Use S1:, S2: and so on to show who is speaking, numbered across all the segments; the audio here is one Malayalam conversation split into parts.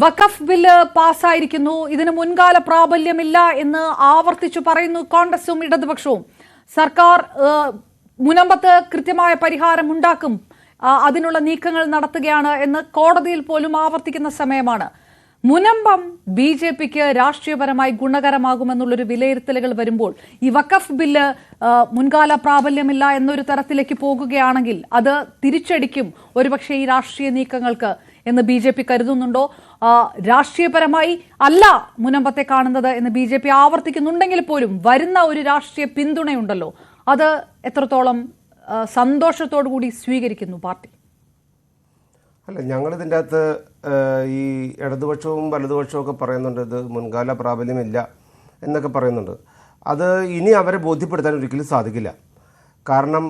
S1: വഖഫ് ബില്ല് പാസ്സായിരിക്കുന്നു ഇതിന് മുൻകാല പ്രാബല്യമില്ല എന്ന് ആവർത്തിച്ചു പറയുന്നു കോൺഗ്രസും ഇടതുപക്ഷവും. സർക്കാർ മുനമ്പത്ത് കൃത്യമായ പരിഹാരം ഉണ്ടാക്കും. അതിനുള്ള നീക്കങ്ങൾ നടത്തുകയാണ് എന്ന് കോടതിയിൽ പോലും ആവർത്തിക്കുന്ന സമയമാണ്. മുനമ്പം ബി ജെ പിക്ക് രാഷ്ട്രീയപരമായി ഗുണകരമാകുമെന്നുള്ളൊരു വിലയിരുത്തലുകൾ വരുമ്പോൾ ഈ വഖഫ് ബില്ല് മുൻകാല പ്രാബല്യമില്ല എന്നൊരു തരത്തിലേക്ക് പോകുകയാണെങ്കിൽ അത് തിരിച്ചടിക്കും. ഒരുപക്ഷെ ഈ രാഷ്ട്രീയ നീക്കങ്ങൾക്ക് എന്ന് ബി ജെ പി കരുതുന്നുണ്ടോ? രാഷ്ട്രീയപരമായി അല്ല മുനമ്പത്തെ കാണുന്നത് എന്ന് ബി ജെ പി ആവർത്തിക്കുന്നുണ്ടെങ്കിൽ പോലും വരുന്ന ഒരു രാഷ്ട്രീയ പിന്തുണയുണ്ടല്ലോ. അത് എത്രത്തോളം സന്തോഷത്തോടു കൂടി സ്വീകരിക്കുന്നു പാർട്ടി?
S2: അല്ല ഞങ്ങളിതിന്റെ അകത്ത് ഈ ഇടതുപക്ഷവും വലതുപക്ഷവും ഒക്കെ പറയുന്നുണ്ട് ഇത് മുൻകാല പ്രാബല്യമില്ല എന്നൊക്കെ പറയുന്നുണ്ട്. അത് ഇനി അവരെ ബോധ്യപ്പെടുത്താൻ ഒരിക്കലും സാധിക്കില്ല. കാരണം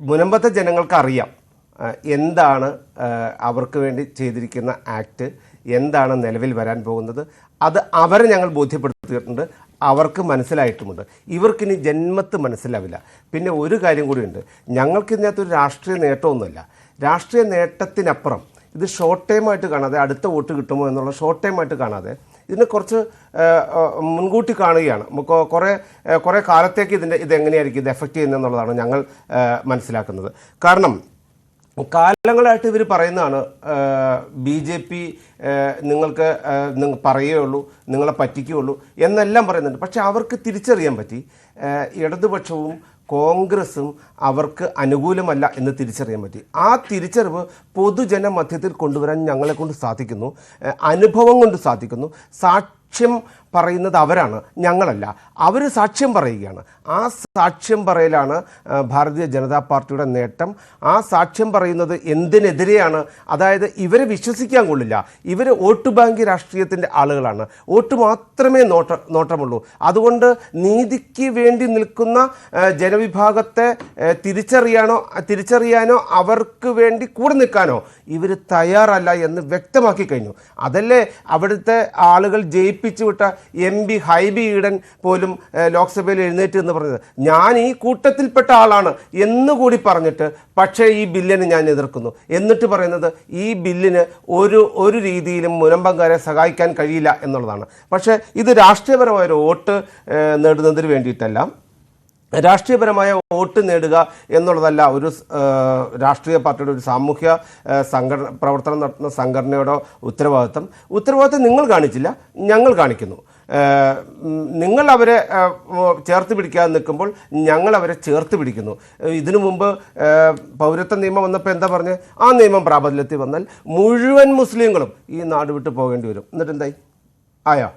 S2: മുനമ്പത്തെ ജനങ്ങൾക്ക് അറിയാം ഏഹ്, എന്താണ് അവർക്ക് വേണ്ടി ചെയ്തിരിക്കുന്ന ആക്ട് എന്താണ് നിലവിൽ വരാൻ പോകുന്നത് അത് അവരെ ഞങ്ങൾ ബോധ്യപ്പെടുത്തിയിട്ടുണ്ട് അവർക്ക് മനസ്സിലായിട്ടുമുണ്ട്. ഇവർക്കിനി ജന്മത്ത് മനസ്സിലാവില്ല. പിന്നെ ഒരു കാര്യം കൂടിയുണ്ട്. ഞങ്ങൾക്ക് ഒരു രാഷ്ട്രീയ നേട്ടമൊന്നുമില്ല. രാഷ്ട്രീയ നേട്ടത്തിനപ്പുറം ഇത് ഷോർട്ട് ടൈം ആയിട്ട് കാണാതെ അടുത്ത വോട്ട് കിട്ടുമോ എന്നുള്ള ഷോർട്ട് ടൈം ആയിട്ട് കാണാതെ ഇതിനെ കുറച്ച് മുൻകൂട്ടി കാണുകയാണ്. കുറേ കുറേ കാലത്തേക്ക് ഇതിന്റെ ഇത് എങ്ങനെയായിരിക്കും ഇത് എഫക്റ്റ് ചെയ്യുന്നതെന്നുള്ളതാണ് ഞങ്ങൾ മനസ്സിലാക്കുന്നത്. കാരണം കാലങ്ങളായിട്ട് ഇവർ പറയുന്നതാണ് ബി ജെ പി നിങ്ങൾക്ക് പറയുകയുള്ളൂ നിങ്ങളെ പറ്റിക്കുകയുള്ളൂ എന്നെല്ലാം പറയുന്നുണ്ട്. പക്ഷെ അവർക്ക് തിരിച്ചറിയാൻ പറ്റി ഇടതുപക്ഷവും കോൺഗ്രസും അവർക്ക് അനുകൂലമല്ല എന്ന് തിരിച്ചറിയാൻ പറ്റി. ആ തിരിച്ചറിവ് പൊതുജന മധ്യത്തിൽ കൊണ്ടുവരാൻ ഞങ്ങളെ കൊണ്ട് സാധിക്കുന്നു അനുഭവം കൊണ്ട് സാധിക്കുന്നു. സാക്ഷ്യം പറയുന്നത് അവരാണ് ഞങ്ങളല്ല. അവർ സാക്ഷ്യം പറയുകയാണ്. ആ സാക്ഷ്യം പറയലാണ് ഭാരതീയ ജനതാ പാർട്ടിയുടെ നേട്ടം. ആ സാക്ഷ്യം പറയുന്നത് എന്തിനെതിരെയാണ്? അതായത് ഇവരെ വിശ്വസിക്കാൻ കൊള്ളില്ല. ഇവർ വോട്ട് ബാങ്ക് രാഷ്ട്രീയത്തിന്റെ ആളുകളാണ്. വോട്ട് മാത്രമേ നോട്ട നോട്ടമുള്ളൂ. അതുകൊണ്ട് നീതിക്ക് വേണ്ടി നിൽക്കുന്ന ജനവിഭാഗത്തെ തിരിച്ചറിയാനോ തിരിച്ചറിയാനോ അവർക്ക് വേണ്ടി കൂടെ നിൽക്കാനോ ഇവർ തയ്യാറല്ല എന്ന് വ്യക്തമാക്കി കഴിഞ്ഞു. അതല്ലേ അവിടുത്തെ ആളുകൾ ജയിപ്പിച്ചു വിട്ട എം പി ഹൈബി ഈഡൻ പോലും ലോക്സഭയിൽ എഴുന്നേറ്റ് എന്ന് പറഞ്ഞത്. ഞാൻ ഈ കൂട്ടത്തിൽപ്പെട്ട ആളാണ് എന്നുകൂടി പറഞ്ഞിട്ട് പക്ഷേ ഈ ബില്ലിനെ ഞാൻ എതിർക്കുന്നു. എന്നിട്ട് പറയുന്നത് ഈ ബില്ലിന് ഒരു ഒരു രീതിയിലും മുനമ്പങ്കാരെ സഹായിക്കാൻ കഴിയില്ല എന്നുള്ളതാണ്. പക്ഷേ ഇത് രാഷ്ട്രീയപരമായ ഒരു വോട്ട് നേടുന്നതിന് വേണ്ടിയിട്ടല്ല. രാഷ്ട്രീയപരമായ വോട്ട് നേടുക എന്നുള്ളതല്ല ഒരു രാഷ്ട്രീയ പാർട്ടിയുടെ ഒരു സാമൂഹ്യ സംഘടന പ്രവർത്തനം നടത്തുന്ന സംഘടനയുടെ ഉത്തരവാദിത്തം ഉത്തരവാദിത്തം നിങ്ങൾ കാണിച്ചില്ല ഞങ്ങൾ കാണിക്കുന്നു. നിങ്ങൾ അവരെ ചേർത്ത് പിടിക്കാതെ നിൽക്കുമ്പോൾ ഞങ്ങൾ അവരെ ചേർത്ത് പിടിക്കുന്നു. ഇതിനു മുമ്പ് പൗരത്വ നിയമം വന്നപ്പോൾ എന്താ പറഞ്ഞത് ആ നിയമം പ്രാബല്യത്തിൽ വന്നാൽ മുഴുവൻ മുസ്ലിങ്ങളും ഈ നാട് വിട്ട് പോകേണ്ടി വരും. എന്നിട്ട് എന്തായി? ആയോ?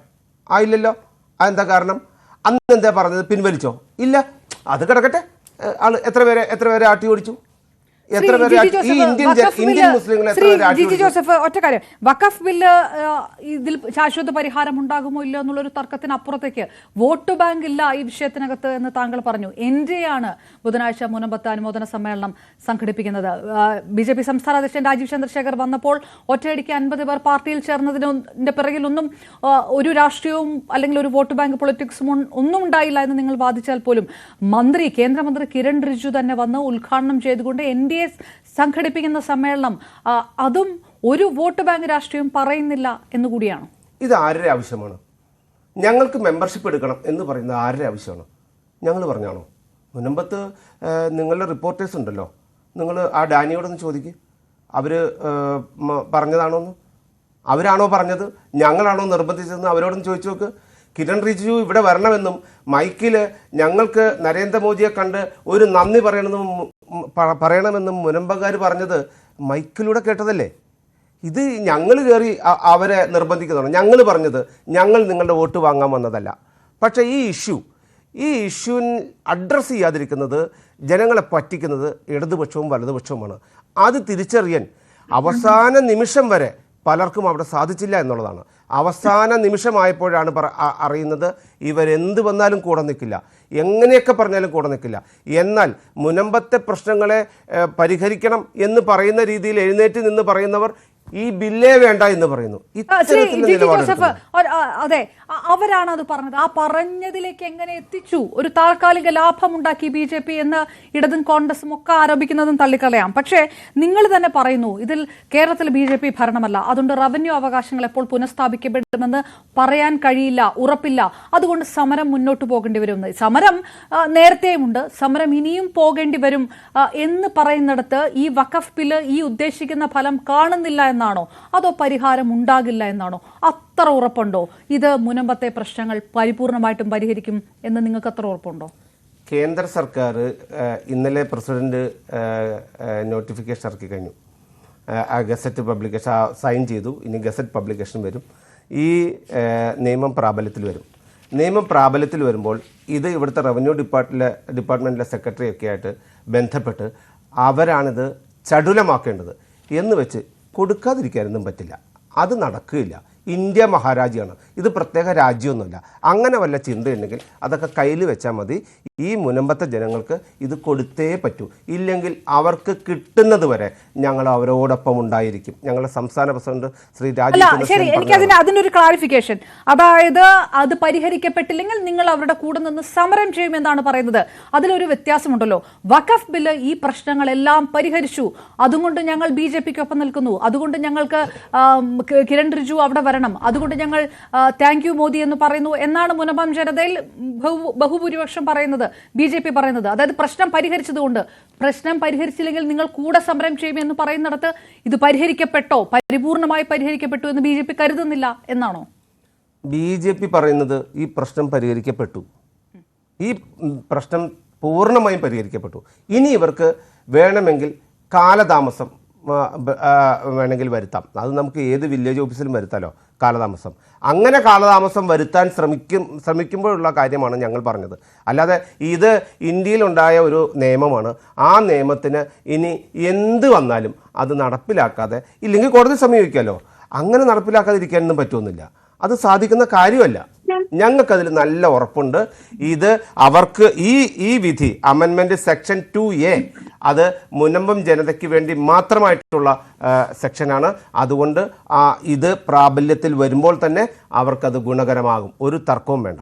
S2: ആയില്ലല്ലോ അതെന്താ കാരണം? അന്ന് എന്താ പറഞ്ഞത്? പിൻവലിച്ചോ? ഇല്ല. അത് കിടക്കട്ടെ. ആൾ എത്ര പേരെ എത്ര പേരെ ആട്ടി ഓടിച്ചു? എത്ര പേരെ ഈ ഇന്ത്യൻ മുസ്ലിങ്ങളെ എത്ര
S1: ജിജി ജോസഫ് ഒറ്റ കാര്യം. വഖഫ് ബില്ല് ഇതിൽ ശാശ്വത പരിഹാരം ഉണ്ടാകുമോ ഇല്ല എന്നുള്ളൊരു തർക്കത്തിന് അപ്പുറത്തേക്ക് വോട്ട് ബാങ്ക് ഇല്ല ഈ വിഷയത്തിനകത്ത് എന്ന് താങ്കൾ പറഞ്ഞു. എൻ ആണ് ബുധനാഴ്ച മുനമ്പത്ത് അനുമോദന സമ്മേളനം സംഘടിപ്പിക്കുന്നത്. ബി ജെ പി സംസ്ഥാന അധ്യക്ഷൻ രാജീവ് ചന്ദ്രശേഖർ വന്നപ്പോൾ ഒറ്റയടിക്ക് അൻപത് പേർ പാർട്ടിയിൽ ചേർന്നതിന്റെ പിറകിലൊന്നും ഒന്നും ഒരു രാഷ്ട്രീയവും അല്ലെങ്കിൽ ഒരു വോട്ട് ബാങ്ക് പൊളിറ്റിക്സും ഒന്നും ഉണ്ടായില്ല എന്ന് നിങ്ങൾ വാദിച്ചാൽ പോലും മന്ത്രി കേന്ദ്രമന്ത്രി കിരൺ റിജിജു തന്നെ വന്ന് ഉദ്ഘാടനം ചെയ്തുകൊണ്ട് എൻ ഡി എ സംഘടിപ്പിക്കുന്ന സമ്മേളനം അതും ഒരു വോട്ട് ബാങ്ക് രാഷ്ട്രീയം പറയുന്നില്ല എന്നുകൂടിയാണ്
S2: ഇത് ആരുടെ ആവശ്യമാണ്? ഞങ്ങൾക്ക് മെമ്പർഷിപ്പ് എടുക്കണം എന്ന് പറയുന്നത് ആരുടെ ആവശ്യമാണ്? ഞങ്ങൾ പറഞ്ഞാണോ? മുനമ്പത്ത് നിങ്ങളുടെ റിപ്പോർട്ടേഴ്സ് ഉണ്ടല്ലോ. നിങ്ങൾ ആ ഡാനിയോടൊന്ന് ചോദിക്കുക അവർ പറഞ്ഞതാണോ എന്ന്? അവരാണോ പറഞ്ഞത്? ഞങ്ങളാണോ നിർബന്ധിച്ചതെന്ന് അവരോടൊന്ന് ചോദിച്ചു നോക്ക്. കിരൺ റിജിജു ഇവിടെ വരണമെന്നും മൈക്കിൽ ഞങ്ങൾക്ക് നരേന്ദ്രമോദിയെ കണ്ട് ഒരു നന്ദി പറയണമെന്നും പറയണമെന്നും മുനമ്പകാർ പറഞ്ഞത് മൈക്കിലൂടെ കേട്ടതല്ലേ? ഇത് ഞങ്ങൾ കയറി അവരെ നിർബന്ധിക്കുന്നതാണ്. ഞങ്ങൾ പറഞ്ഞത് ഞങ്ങൾ നിങ്ങളുടെ വോട്ട് വാങ്ങാൻ വന്നതല്ല. പക്ഷേ ഈ ഇഷ്യൂ ഈ ഇഷ്യൂ അഡ്രസ്സ് ചെയ്യാതിരിക്കുന്നത് ജനങ്ങളെ പറ്റിക്കുന്നത് ഇടതുപക്ഷവും വലതുപക്ഷവുമാണ്. അത് തിരിച്ചറിയാൻ അവസാന നിമിഷം വരെ പലർക്കും അവിടെ സാധിച്ചില്ല എന്നുള്ളതാണ്. അവസാന നിമിഷമായപ്പോഴാണ് പറ അറിയുന്നത് ഇവരെന്ത് വന്നാലും കൂടെ നിൽക്കില്ല. എങ്ങനെയൊക്കെ പറഞ്ഞാലും കൂടെ നിൽക്കില്ല. എന്നാൽ മുനമ്പത്തെ പ്രശ്നങ്ങളെ പരിഹരിക്കണം എന്ന് പറയുന്ന രീതിയിൽ എഴുന്നേറ്റ് നിന്ന് പറയുന്നവർ ഈ ബില്ലേ വേണ്ട എന്ന് പറയുന്നു.
S1: ജോസഫ് അതെ അവരാണ് അത് പറഞ്ഞത്. ആ പറഞ്ഞതിലേക്ക് എങ്ങനെ എത്തിച്ചു? ഒരു താൽക്കാലിക ലാഭമുണ്ടാക്കി ബി ജെ പി എന്ന് ഇടതും കോൺഗ്രസും ഒക്കെ ആരോപിക്കുന്നതും തള്ളിക്കളയാം. പക്ഷേ നിങ്ങൾ തന്നെ പറയുന്നു ഇതിൽ കേരളത്തിൽ ബി ജെ പി ഭരണമല്ല. അതുകൊണ്ട് റവന്യൂ അവകാശങ്ങൾ എപ്പോൾ പുനഃസ്ഥാപിക്കപ്പെടുമെന്ന് പറയാൻ കഴിയില്ല ഉറപ്പില്ല. അതുകൊണ്ട് സമരം മുന്നോട്ട് പോകേണ്ടി വരും സമരം നേരത്തെയുമുണ്ട്. സമരം ഇനിയും പോകേണ്ടി വരും എന്ന് പറയുന്നിടത്ത് ഈ വഖഫ് ബില്ല് ഈ ഉദ്ദേശിക്കുന്ന ഫലം കാണുന്നില്ല എന്നാണോ? അതോ പരിഹാരം ഉണ്ടാകില്ല എന്നാണോ? അത്ര ഉറപ്പുണ്ടോ? ഇത് മുനമ്പത്തെ പ്രശ്നങ്ങൾ പരിപൂർണമായിട്ടും പരിഹരിക്കും എന്ന് നിങ്ങൾക്ക് അത്ര ഉറപ്പുണ്ടോ?
S2: കേന്ദ്ര സർക്കാർ ഇന്നലെ പ്രസിഡന്റ് നോട്ടിഫിക്കേഷൻ ഇറക്കി കഴിഞ്ഞു. ആ ഗസറ്റ് പബ്ലിക്കേഷൻ സൈൻ ചെയ്തു. ഇനി ഗസറ്റ് പബ്ലിക്കേഷൻ വരും. ഈ നിയമം പ്രാബല്യത്തിൽ വരും. നിയമം പ്രാബല്യത്തിൽ വരുമ്പോൾ ഇത് ഇവിടുത്തെ റവന്യൂ ഡിപ്പാർട്ട്മെന്റിലെ ഡിപ്പാർട്ട്മെന്റിലെ സെക്രട്ടറി ഒക്കെ ആയിട്ട് ബന്ധപ്പെട്ട് അവരാണിത് ചടുലമാക്കേണ്ടത് എന്ന് വെച്ച് കൊടുക്കാതിരിക്കാനൊന്നും പറ്റില്ല. അത് നടക്കുകയില്ല. ഇന്ത്യ മഹാരാജ്യമാണ് ഇത് പ്രത്യേക രാജ്യമൊന്നുമില്ല. അങ്ങനെ വല്ല ചിന്തയുണ്ടെങ്കിൽ അതൊക്കെ കയ്യിൽ വെച്ചാൽ മതി. ഈ മുനമ്പത്തെ ജനങ്ങൾക്ക് ഇത് കൊടുത്തേ പറ്റൂ. ഇല്ലെങ്കിൽ അവർക്ക് കിട്ടുന്നത് വരെ ഞങ്ങൾ അവരോടൊപ്പം ഉണ്ടായിരിക്കും. ഞങ്ങളുടെ സംസ്ഥാന പ്രസിഡന്റ് ശ്രീ
S1: രാജ്യൊരു
S2: രാജീവ്
S1: ശരി എനിക്ക് അതിന് അതിനൊരു ക്ലാരിഫിക്കേഷൻ അതായത് അത് പരിഹരിക്കപ്പെട്ടില്ലെങ്കിൽ നിങ്ങൾ അവരുടെ കൂടെ നിന്ന് സമരം ചെയ്യുമെന്നാണ് പറയുന്നത്. അതിലൊരു വ്യത്യാസമുണ്ടല്ലോ. വഖഫ് ബില്ല് ഈ പ്രശ്നങ്ങളെല്ലാം പരിഹരിച്ചു. അതുകൊണ്ട് ഞങ്ങൾ ബി ജെ പിക്ക് ഒപ്പം നിൽക്കുന്നു. അതുകൊണ്ട് ഞങ്ങൾക്ക് കിരൺ റിജു അവിടെ വരണം അതുകൊണ്ട് ഞങ്ങൾ താങ്ക് യു മോദി എന്ന് പറയുന്നു. എന്നാണ് മുനപം ജനതയിൽ ബഹു- ബഹുഭൂരിപക്ഷം പറയുന്നത് ബി ജെ പി പറയുന്നത്. അതായത് പ്രശ്നം പരിഹരിച്ചതുകൊണ്ട്. പ്രശ്നം പരിഹരിച്ചില്ലെങ്കിൽ നിങ്ങൾ കൂടെ സമരം ചെയ്യുമെന്ന് പറയുന്നിടത്ത് ഇത് പരിഹരിക്കപ്പെട്ടോ? പരിപൂർണമായി പരിഹരിക്കപ്പെട്ടു എന്ന് ബി ജെ പി കരുതുന്നില്ല എന്നാണോ?
S2: ബി ജെ പി പറയുന്നത് ഈ പ്രശ്നം പരിഹരിക്കപ്പെട്ടു. ഈ പ്രശ്നം പൂർണമായും പരിഹരിക്കപ്പെട്ടു. ഇനി ഇവർക്ക് വേണമെങ്കിൽ കാലതാമസം വേണമെങ്കിൽ വരുത്താം. അത് നമുക്ക് ഏത് വില്ലേജ് ഓഫീസിലും വരുത്താലോ? കാലതാമസം. അങ്ങനെ കാലതാമസം വരുത്താൻ ശ്രമിക്കും ശ്രമിക്കുമ്പോഴുള്ള കാര്യമാണ് ഞങ്ങൾ പറഞ്ഞത്. അല്ലാതെ ഇത് ഇന്ത്യയിലുണ്ടായ ഒരു നിയമമാണ്. ആ നിയമത്തിന് ഇനി എന്ത് വന്നാലും അത് നടപ്പിലാക്കാതെ ഇല്ലെങ്കിൽ കോടതി സമീപിക്കാമല്ലോ. അങ്ങനെ നടപ്പിലാക്കാതിരിക്കാനൊന്നും പറ്റുമെന്നില്ല അത് സാധിക്കുന്ന കാര്യമല്ല. ഞങ്ങൾക്കതിൽ നല്ല ഉറപ്പുണ്ട്. ഇത് അവർക്ക് ഈ ഈ വിധി അമെൻമെന്റ് സെക്ഷൻ ടു എ അത് മുനമ്പം ജനതയ്ക്ക് വേണ്ടി മാത്രമായിട്ടുള്ള സെക്ഷനാണ്. അതുകൊണ്ട് ആ ഇത് പ്രാബല്യത്തിൽ വരുമ്പോൾ തന്നെ അവർക്കത് ഗുണകരമാകും. ഒരു തർക്കവും വേണ്ട.